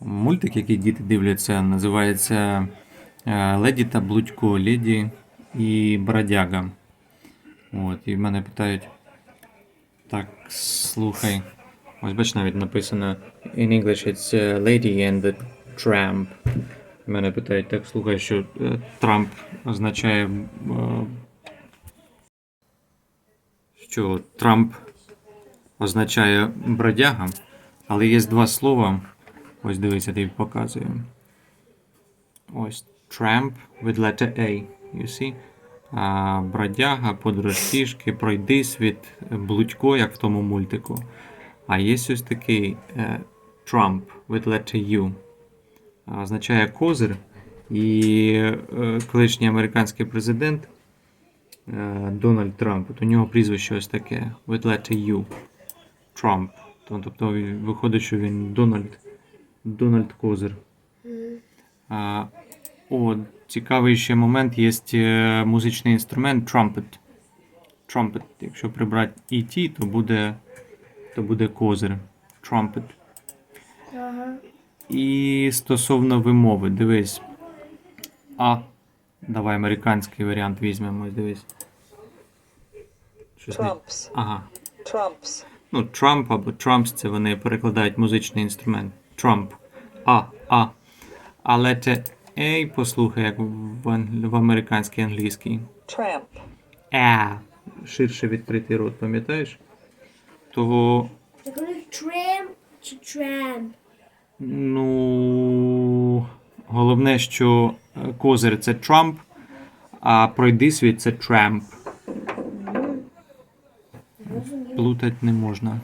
мультик, який діти дивляться, називається е, Леді та Блудько, Леді і Бродяга. От, і мене питають. Так, слухай. Ось бач, навіть написано in English it's uh, Lady and the Tramp. Мене питають, так слухай, що е, Трамп означає. е, що Трамп означає бродяга, але є два слова. Ось дивися, тобі показую. Ось tramp with letter A. You see? А, бродяга, подорож пішки, пройди світ, блудько, як в тому мультику. А є ось такий е, Trump with letter U. Означає козир. І е, колишній американський президент е, Дональд Трамп. От у нього прізвище ось таке. With letter U. Trump. Тобто виходить, що він Дональд. Дональд Козир. А, о, цікавий ще момент є е, музичний інструмент trumpet. Trumpet. Якщо прибрати ET, то буде, то буде козир. Trumpet. Ага. І стосовно вимови, дивись. А. Давай американський варіант візьмемо, дивись. Щось не- Ага. Trumps. Ну, Трамп або Трампс це вони перекладають музичний інструмент. Трамп. А, А. Але це A, послухай, як в, в американській англійській. Tramp. Е. Ширше відкритий рот, пам'ятаєш? То, Так у них тремп чи тремп? ну. Головне, що козир це Трамп, а пройди світ це Трамп. Плутати не можна.